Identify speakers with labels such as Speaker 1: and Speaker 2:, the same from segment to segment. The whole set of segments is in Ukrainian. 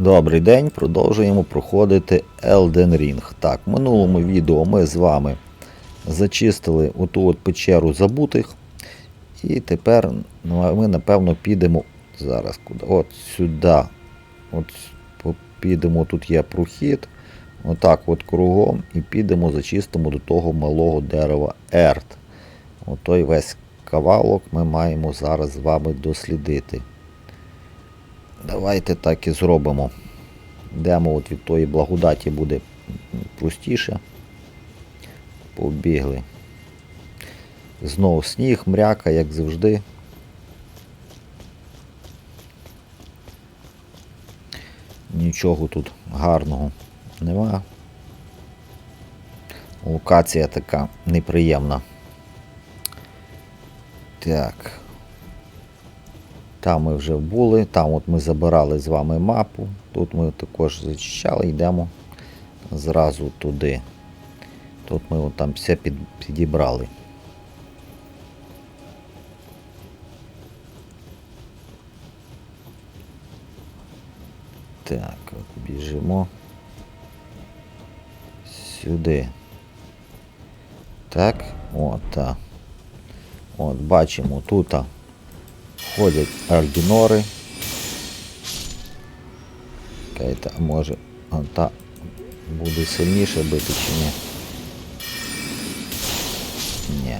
Speaker 1: Добрий день, продовжуємо проходити Elden Ring. Так, в минулому відео ми з вами зачистили оту от печеру забутих. І тепер ну, ми напевно підемо зараз куди? От сюди. От підемо, тут є прохід. Отак от кругом і підемо зачистимо до того малого дерева Ерт. Отой весь кавалок ми маємо зараз з вами дослідити. Давайте так і зробимо. Йдемо от від тої благодаті буде простіше. Побігли. Знову сніг, мряка, як завжди. Нічого тут гарного нема. Локація така неприємна. Так. Там ми вже були, там от ми забирали з вами мапу. Тут ми також зачищали, йдемо зразу туди. Тут ми от там все під, підібрали. Так, от біжимо сюди. Так, от. От бачимо тут ходять альбінори. Кейта, а може а та буде сильніше бити чи ні? Ні.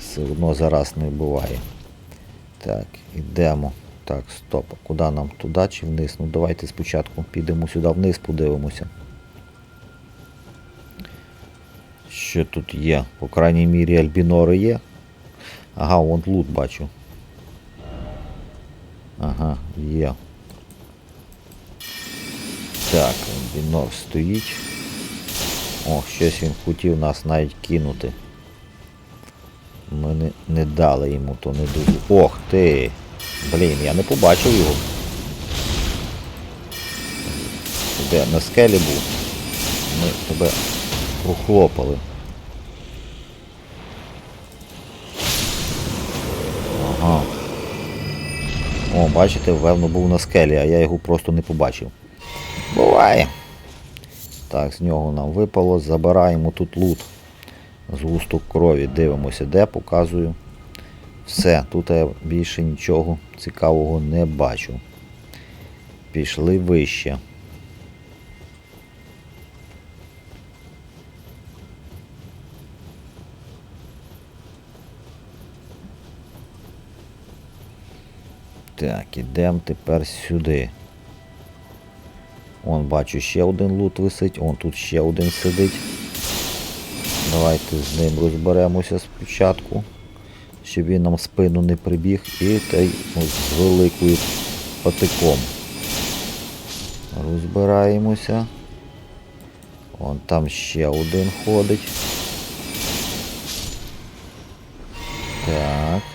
Speaker 1: Все одно зараз не буває. Так, ідемо. Так, стоп. Куди нам туди чи вниз? Ну давайте спочатку підемо сюди вниз, подивимося. Що тут є? По крайній мірі альбінори є. Ага, вон лут бачу. Є. Так, альбінор стоїть. О, щось він хотів нас навіть кинути. Ми не, не дали йому, то не дуже. Ох ти! Блін, я не побачив його. Де на скелі був. Ми тебе прохлопали. О, бачите, певно був на скелі, а я його просто не побачив. Буває. Так, з нього нам випало. Забираємо тут лут. З густок крові. Дивимося, де показую. Все, тут я більше нічого цікавого не бачу. Пішли вище. Так, ідемо тепер сюди. Вон бачу ще один лут висить, он тут ще один сидить. Давайте з ним розберемося спочатку, щоб він нам спину не прибіг і та й з великою патиком. Розбираємося. Вон там ще один ходить. Так.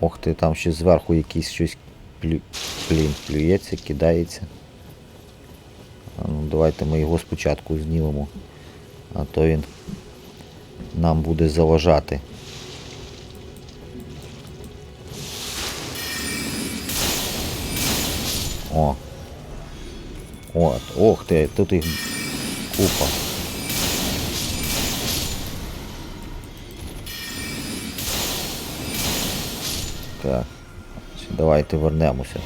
Speaker 1: Ох ти, там ще зверху якийсь щось плю... плін плюється, кидається. А ну, давайте ми його спочатку знімемо. А то він нам буде заважати. О. От, ох ти, тут їх купа. Так. Давайте вернемося.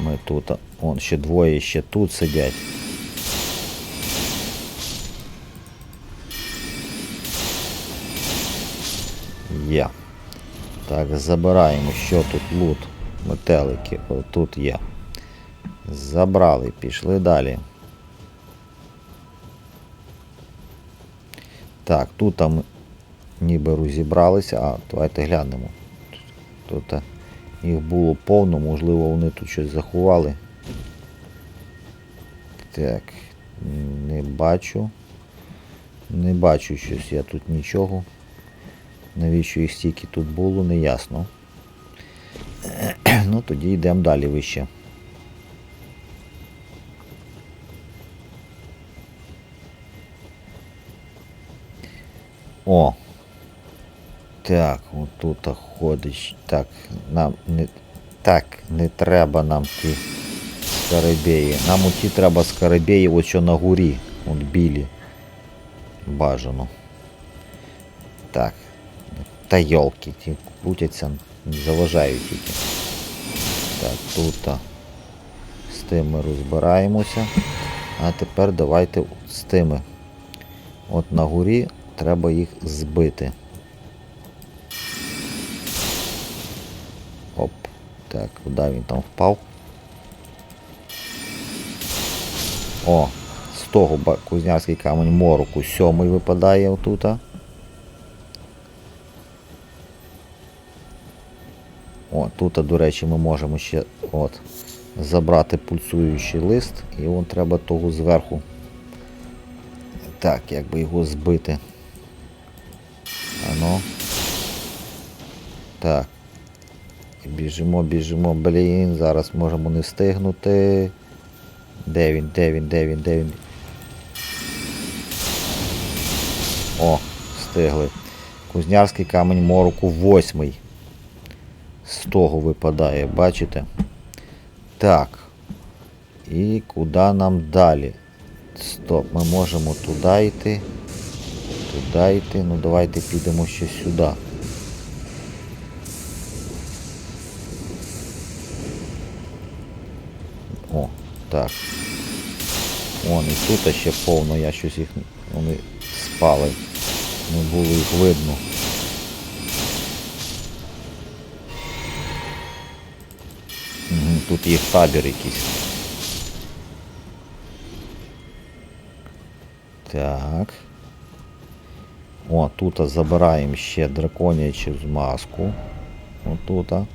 Speaker 1: Ми тут, вон ще двоє ще тут сидять. Є. Так, забираємо, що тут лут, метелики, отут є. Забрали, пішли далі. Так, тут там ніби розібралися, а давайте глянемо. Тут, їх було повно, можливо вони тут щось заховали. Так, не бачу. Не бачу щось я тут нічого. Навіщо їх стільки тут було, не ясно. Ну тоді йдемо далі вище. О, Так, отут ходить. Так, нам не. Так, не треба нам ті скарабеї. Нам оті треба скарабеї ось на горі. От білі. Бажано. Так. Та йолки, ті крутяться, заважають тільки. Так, тут з тим ми розбираємося. А тепер давайте з тими. От на горі треба їх збити. Оп. Так, куди він там впав? О, з того кузнярський камінь мороку. Сьомий випадає отута. О, тут, до речі, ми можемо ще от, забрати пульсуючий лист, і вон треба того зверху. Так, як би його збити. Так. Біжимо, біжимо, блін, зараз можемо не встигнути. Де він, де він, де він, де він? О, встигли. Кузнярський камінь мороку восьмий. З того випадає, бачите? Так. І куди нам далі? Стоп, ми можемо туди йти. Туди йти. Ну давайте підемо ще сюди. Так. Вон і тут ще повно, я щось їх вони спали. Не було їх видно. Мгм, Тут їх табір якийсь. Так. О, тут забираємо ще драконячу змазку. Отута.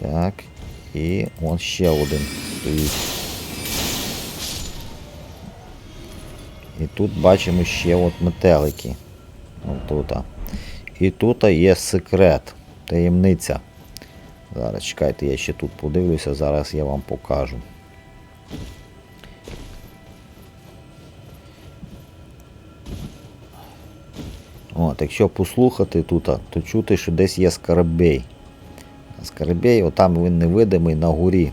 Speaker 1: Так. І вон ще один стоїть. І тут бачимо ще от метелики. Отут. І тут є секрет, таємниця. Зараз чекайте, я ще тут подивлюся, зараз я вам покажу. От, якщо послухати тут, то чути, що десь є скарабей. Скарабей, отам він невидимий на горі.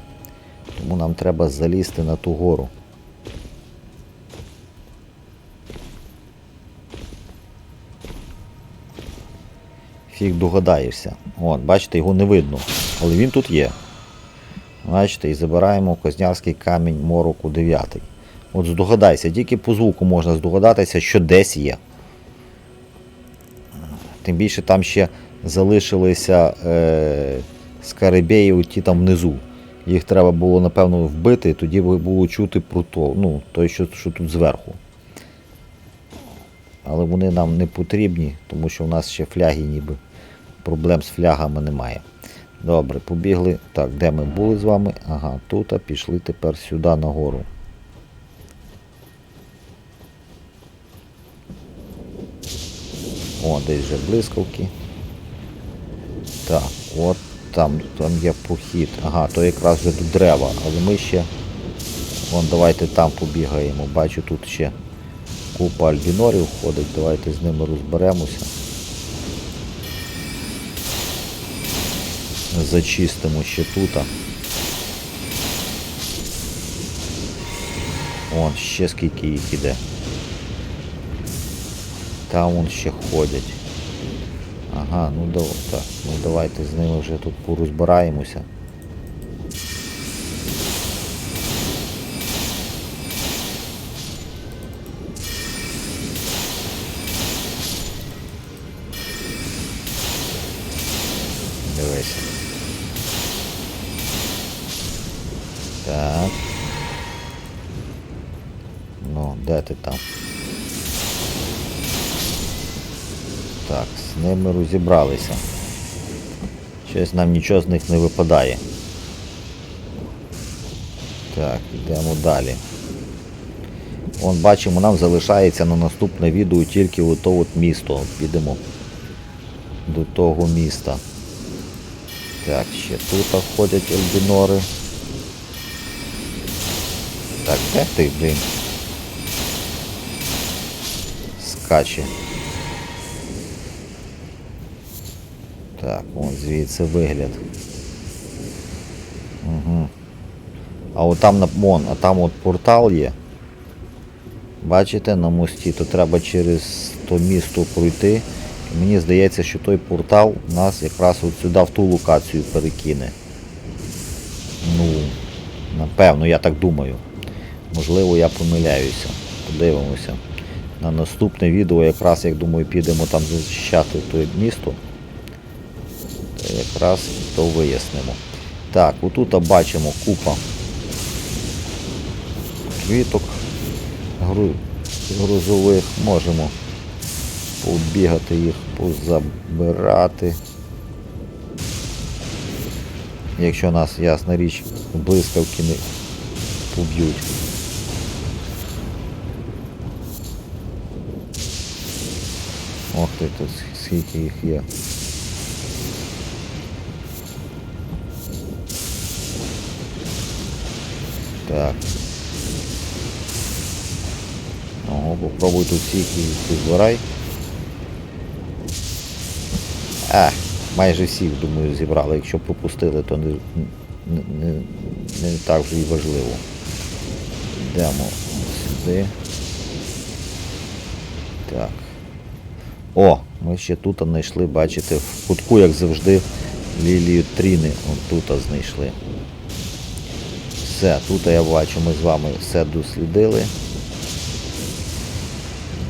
Speaker 1: Тому нам треба залізти на ту гору. Фіг догадаєшся. От, бачите, його не видно. Але він тут є. Бачите, і забираємо Кознярський камінь мороку 9. От здогадайся, тільки по звуку можна здогадатися, що десь є. Тим більше там ще залишилися е, скарабеї ті там внизу. Їх треба було, напевно, вбити, тоді було чути про то, ну, той, що, що тут зверху. Але вони нам не потрібні, тому що у нас ще фляги ніби. Проблем з флягами немає. Добре, побігли. Так, де ми були з вами? Ага, тут, а пішли тепер сюди нагору. О, десь вже блискавки. Так, от там, там є прохід. Ага, то якраз вже до дерева, але ми ще. Вон, давайте там побігаємо. Бачу, тут ще купа альбінорів ходить, давайте з ними розберемося. Зачистимо ще тут. Вон, ще скільки їх іде. Там вон ще ходять. Ага, ну да, так. Ну давайте з ними вже тут порозбираємося. Дивися. Так. Ну, де ти там? Ними розібралися. Щось нам нічого з них не випадає. Так, йдемо далі. Вон бачимо, нам залишається на наступне відео тільки ото от місто. Підемо до того міста. Так, ще тут ходять ельбінори. Так, де ти, блін? Скаче. Так, от звідси вигляд. Угу. А от там вон, а там от портал є. Бачите, на мості, то треба через то місто пройти. І мені здається, що той портал нас якраз от сюди в ту локацію перекине. Ну, напевно, я так думаю. Можливо, я помиляюся. Подивимося. На наступне відео якраз, як думаю, підемо там захищати те місто. Якраз то вияснимо. Так, отут бачимо купа квіток грузових. Можемо побігати їх, позабирати. Якщо нас, ясна річ, блискавки не поб'ють. Ох ти тут скільки їх є. Так. Ого, попробуй тут всіх і збирай. А, майже всіх, думаю, зібрали. Якщо пропустили, то не, не, не, не так вже і важливо. Йдемо сюди. Так. О, ми ще тут знайшли, бачите, в кутку, як завжди, лілію тріни. От тут знайшли. Все, тут я бачу, ми з вами все дослідили.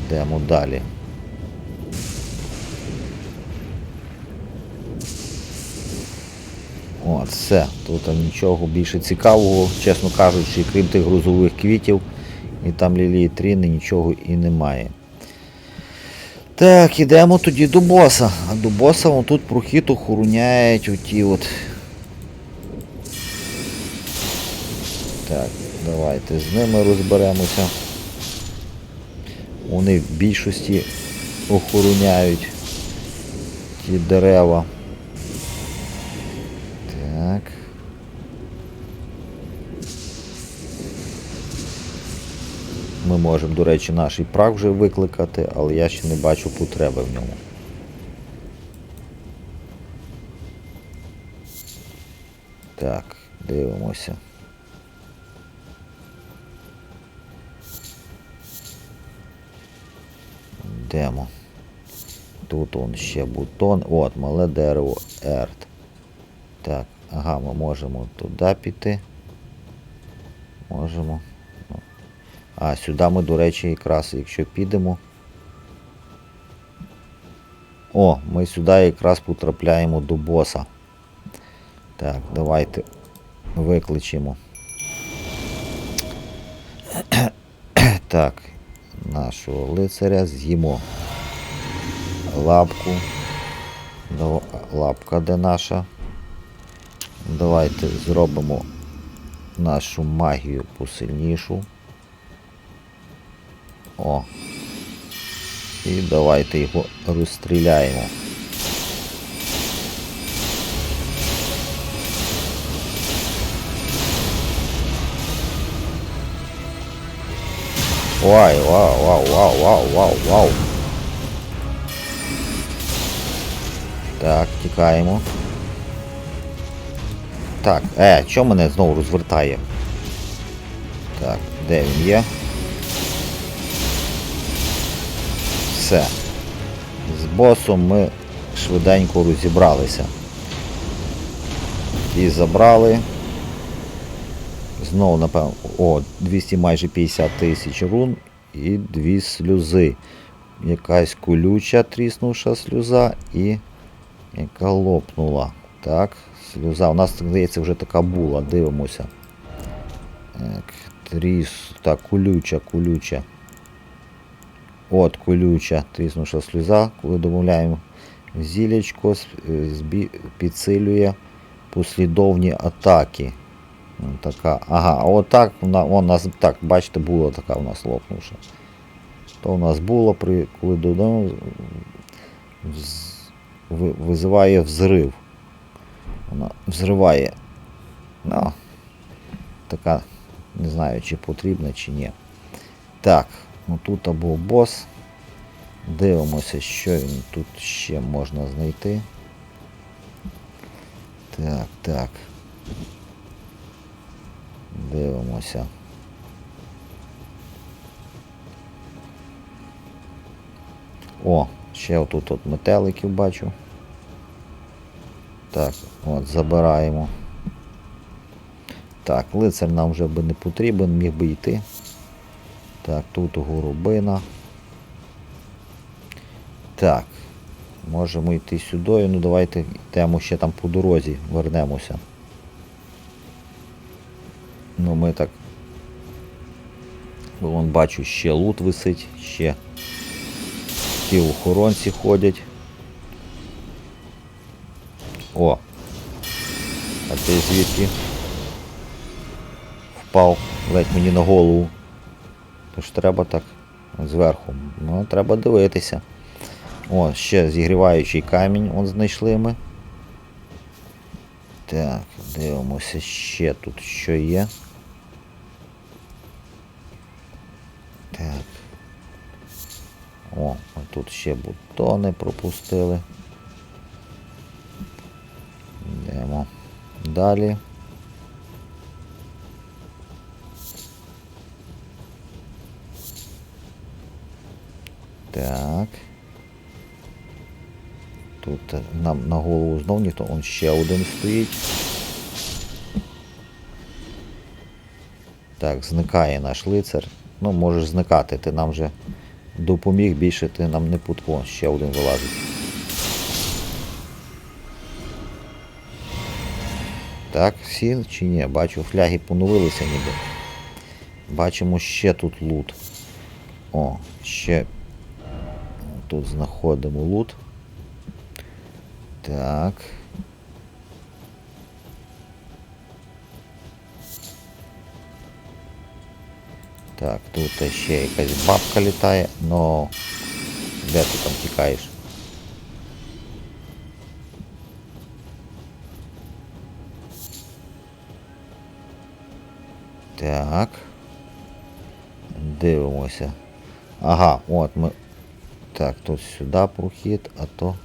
Speaker 1: Йдемо далі. От, все. Тут нічого більше цікавого, чесно кажучи, крім тих грузових квітів, і там лілії тріни нічого і немає. Так, ідемо тоді до боса. А до боса тут прохід охороняють оті от. Так, давайте з ними розберемося. Вони в більшості охороняють ті дерева. Так. Ми можемо, до речі, наш і прах вже викликати, але я ще не бачу потреби в ньому. Так, дивимося. Йдемо. Тут он ще бутон. От, мале дерево ерт. Так, ага, ми можемо туди піти. Можемо. Ну. А, сюди ми, до речі, якраз, якщо підемо. О, ми сюди якраз потрапляємо до боса. Так, давайте викличемо. Так, нашого лицаря з'їмо лапку. Лапка де наша. Давайте зробимо нашу магію посильнішу. О. І давайте його розстріляємо. Ой, вау, вау, вау, вау, вау, вау. Так, тікаємо. Так, е, що мене знову розвертає? Так, де він є? Все. З босом ми швиденько розібралися. І забрали. Знову, напевно, о, 200 майже 50 тисяч рун і дві сльози. Якась колюча тріснувша сльоза і яка лопнула. Так, сльоза. У нас, здається, вже така була, дивимося. Так, тріс. Так, колюча, колюча. От колюча тріснувша сльоза, коли додаємо зілячко, с- е, підсилює послідовні атаки. Така. Ага, а отак вона, вона з- так, бачите, була така у нас лопнувша. То у нас було, при, коли додамо, визиває взрив. Вона взриває. Ну, така, не знаю, чи потрібна, чи ні. Так, ну тут або бос. Дивимося, що він тут ще можна знайти. Так, так. Дивимося. О, ще отут от метеликів бачу. Так, от, забираємо. Так, лицар нам вже би не потрібен, міг би йти. Так, тут горобина. Так. Можемо йти сюди. Ну давайте йдемо ще там по дорозі, вернемося. Ну ми так. Вон бачу, ще лут висить, ще ті охоронці ходять. О! А ти звідки? Впав ледь мені на голову. Тож треба так зверху. Ну, треба дивитися. О, ще зігріваючий камінь он знайшли ми. Так, дивимося ще тут що є. Так. О, ми тут ще бутони пропустили. Йдемо далі. Тут е, нам на голову знов ніхто, он ще один стоїть. Так, зникає наш лицар. Ну, можеш зникати, ти нам вже допоміг, більше ти нам не путко. Ще один вилазить. Так, всі чи ні? Бачу, фляги поновилися ніби. Бачимо ще тут лут. О, ще тут знаходимо лут. Так. Так, тут ще якась бабка літає, но де ти там тікаєш? Так. Дивимося. Ага, от ми. Так, тут сюди прохід, а то.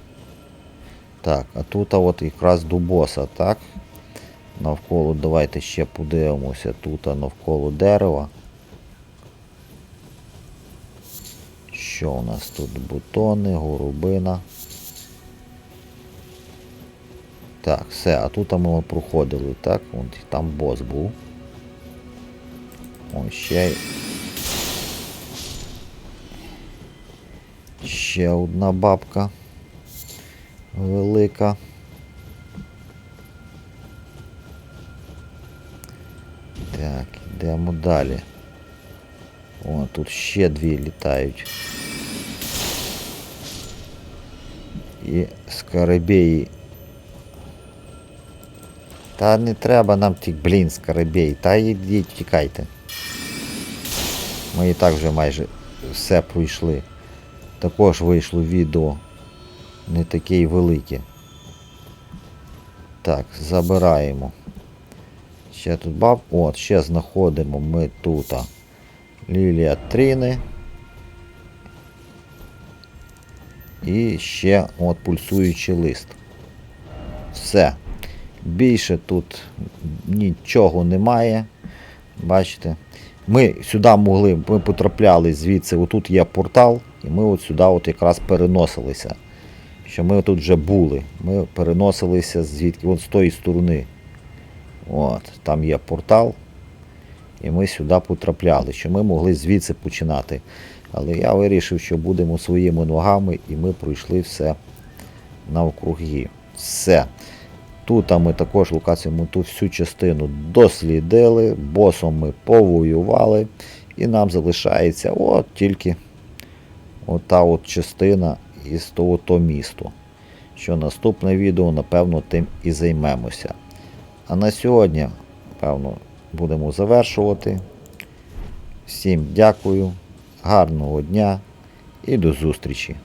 Speaker 1: Так, а тут от якраз до боса, так? Навколо, давайте ще подивимося. Тут навколо дерева. Що у нас тут? Бутони, горобина. Так, все, а тут ми проходили, так? Вон там бос був. Ось ще. Ще одна бабка. Велика. Так, йдемо далі. О, тут ще дві літають. І скарабеї. Та не треба нам ті, блін, скарабей. Та йдіть, тікайте. Ми і так вже майже все пройшли. Також вийшло відео не таке й велике. Так, забираємо. Ще тут баб. От, ще знаходимо ми тут. Лілія Тріни. І ще от пульсуючий лист. Все. Більше тут нічого немає. Бачите? Ми сюди могли, ми потрапляли звідси, отут є портал, і ми от сюди от якраз переносилися. Що ми тут вже були. Ми переносилися звідки, от з тої сторони. От, Там є портал. І ми сюди потрапляли, що ми могли звідси починати. Але я вирішив, що будемо своїми ногами і ми пройшли все навкруги. Все. Тут ми також локацію, ми тут всю частину дослідили, босом ми повоювали, і нам залишається от тільки ота от частина того то місту. Що наступне відео, напевно, тим і займемося. А на сьогодні, певно, будемо завершувати. Всім дякую, гарного дня і до зустрічі!